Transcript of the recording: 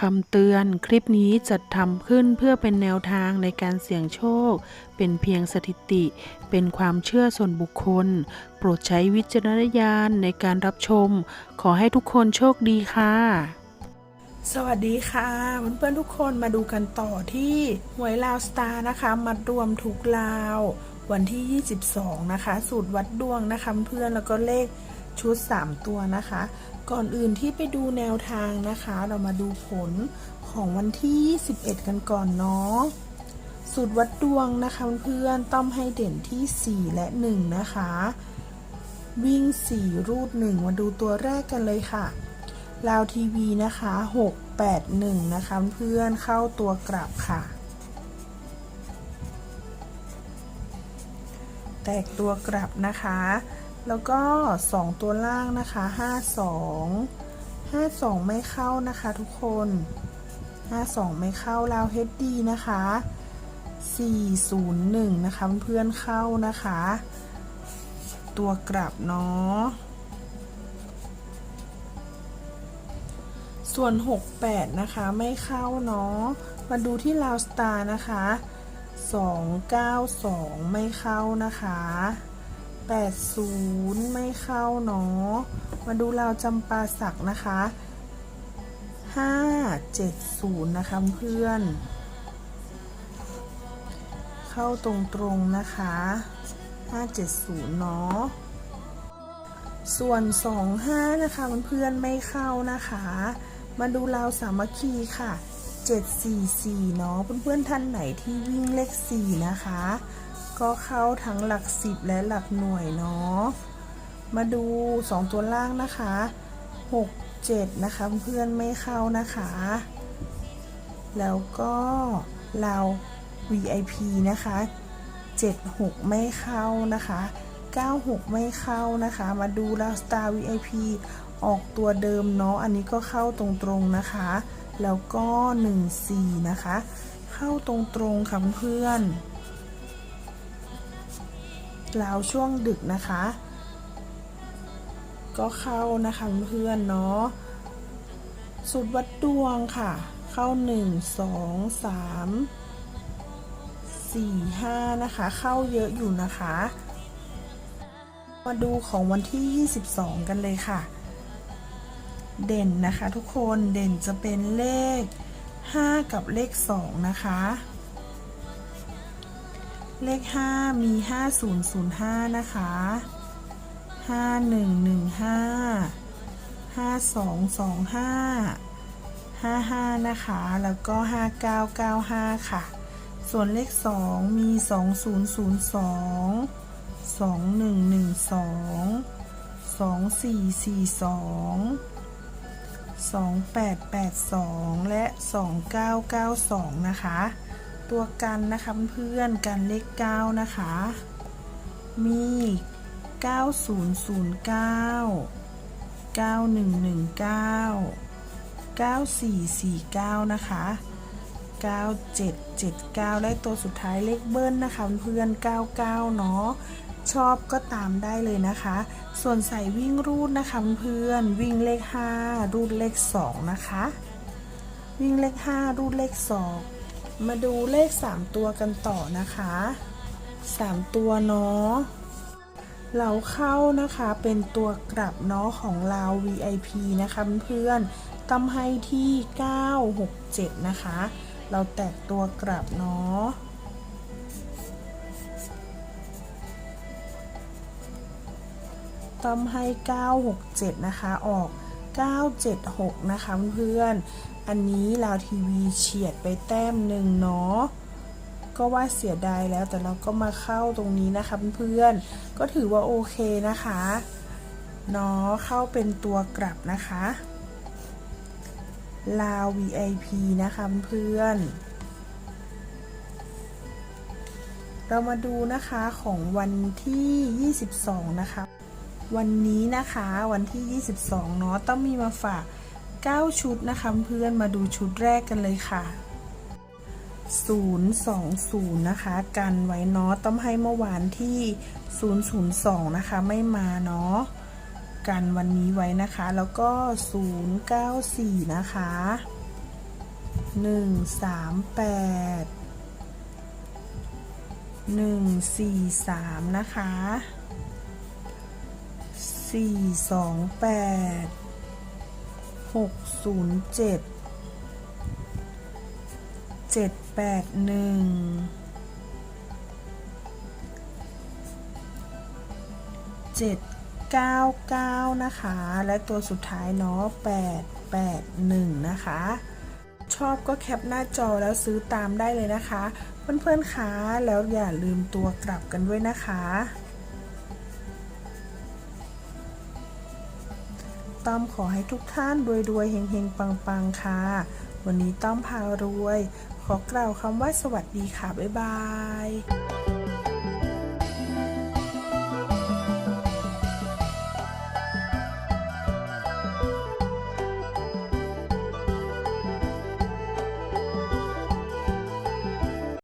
คำเตือนคลิปนี้จัดทำขึ้นเพื่อเป็นแนวทางในการเสี่ยงโชค เป็นเพียงสถิติ เป็นความเชื่อส่วนบุคคล โปรดใช้วิจารณญาณในการรับชม ขอให้ทุกคนโชคดีค่ะ สวัสดีค่ะเพื่อนๆทุกคนมาดูกันต่อที่หวยลาวสตาร์นะคะมัดรวมทุกลาว วันที่ 22 นะคะ สูตรวัดดวงนะคะเพื่อนแล้วก็เลข ชุด 3 ตัวนะคะ ก่อนอื่นที่ไปดูแนวทางนะคะ เรามาดูผลของวันที่21กันก่อนเนาะสูตรวัดดวงนะคะเพื่อนต้องให้เด่นที่ 4 และ 1 นะคะ วิ่ง 4 รูด 1 มาดูตัวแรกกันเลยค่ะลาวทีวีนะคะ 681 นะคะเพื่อนเข้าตัวกลับค่ะ แตกตัวกลับนะคะ แล้วก็ 2 ตัวล่างนะคะ 52 52 ไม่เข้านะคะทุกคน 52 ไม่เข้าลาวเฮดดีนะคะ 401 นะคะเพื่อนเข้านะคะ ตัวกลับเนาะส่วน 68 นะคะไม่เข้าเนาะมาดูที่ลาวสตาร์นะคะ 292 ไม่เข้านะคะ 80 ไม่เข้าเนาะมาดูลาวจำปาสักนะคะ 570 นะคะเพื่อน เข้าตรงๆนะคะ 570 เนาะส่วน 25 นะคะเพื่อนๆไม่เข้านะคะ มาดูราวสามัคคีค่ะ 744 เนาะเพื่อนๆท่านไหนที่วิ่งเลข 4 นะคะ ก็เข้าทั้งหลัก10และหลักหน่วยเนาะ มาดู 2 ตัวล่างนะคะ 67 นะคะเพื่อนไม่เข้านะคะ แล้วก็เรา VIP นะคะ 76 ไม่เข้านะคะ 96 ไม่เข้านะคะ มาดูล้ว Star VIP ออกตัวเดิมเนาะ อันนี้ก็เข้าตรงๆนะคะ แล้วก็ 14 นะคะ เข้าตรงๆค่ะเพื่อน แล้วช่วงดึกนะคะ ก็เข้านะคะเพื่อนเนาะสุดวัดดวงค่ะ เข้า 1 2 3 4 5 นะคะ เข้าเยอะอยู่นะคะ มาดูของวันที่ 22 กันเลยค่ะ เด่นนะคะทุกคนเด่นจะเป็นเลข 5 กับเลข 2 นะคะ เลข 5 มี 5005 นะคะ 5115 5225 55 นะคะ แล้วก็ 5995 ค่ะ ส่วนเลข 2 มี 2002 2112 2442 2882 และ 2992 นะคะ ตัวกันนะคะเพื่อนกันเลข9นะคะ มี 9009 9119 9449 นะคะ 9779และตัวสุดท้ายเลขเบิ้ลนะคะเพื่อน99 เนาะ ชอบก็ตามได้เลยนะคะ ส่วนใส่วิ่งรูดนะคะเพื่อนวิ่งเลข 5 รูดเลข 2 นะคะ วิ่งเลข 5 รูดเลข 2 มาดูเลข 3 ตัวกันต่อนะคะ 3 ตัวเนาะเราเข้านะคะเป็นตัวกลับเนาะของเรา VIP นะคะเพื่อนๆตำให้ที่ 967 นะคะ เราแตกตัวกลับเนาะต้มให้ 967 นะคะออก 976 นะคะเพื่อน อันนี้ลาวทีวีเฉียดไปแต้มหนึ่งเนาะก็ว่าเสียดายแล้วแต่เราก็มาเข้าตรงนี้นะคะเพื่อนๆก็ถือว่าโอเคนะคะเนาะเข้าเป็นตัวกลับนะคะลาว VIP นะคะเพื่อนเรามาดูนะคะของวันที่ 22 นะคะ วันนี้นะคะวันที่ 22 เนาะต้องมีมาฝาก 9 ชุดนะคะเพื่อนมาดูชุดแรกกันเลยค่ะ 020 นะคะ กันไว้เนาะต้องให้เมื่อวานที่ 002 นะคะ ไม่มาเนาะกันวันนี้ไว้นะคะ แล้วก็ 094 นะคะหนึ่งสามแปดหนึ่งสี่สามนะคะสี่สองแปด หกศูนย์เจ็ดเจ็ดแปดหนึ่งเจ็ดเก้าเก้านะคะ และตัวสุดท้ายเนาะแปดแปดหนึ่งนะคะชอบก็แคปหน้าจอแล้วซื้อตามได้เลยนะคะ เพื่อนๆคะแล้วอย่าลืมตัวกลับกันด้วยนะคะ ต้อมขอให้ทุกท่านรวยๆเฮงเฮงปังปังค่ะ วันนี้ต้อมพารวย ขอกล่าวคำว่าสวัสดีค่ะ บ๊ายบาย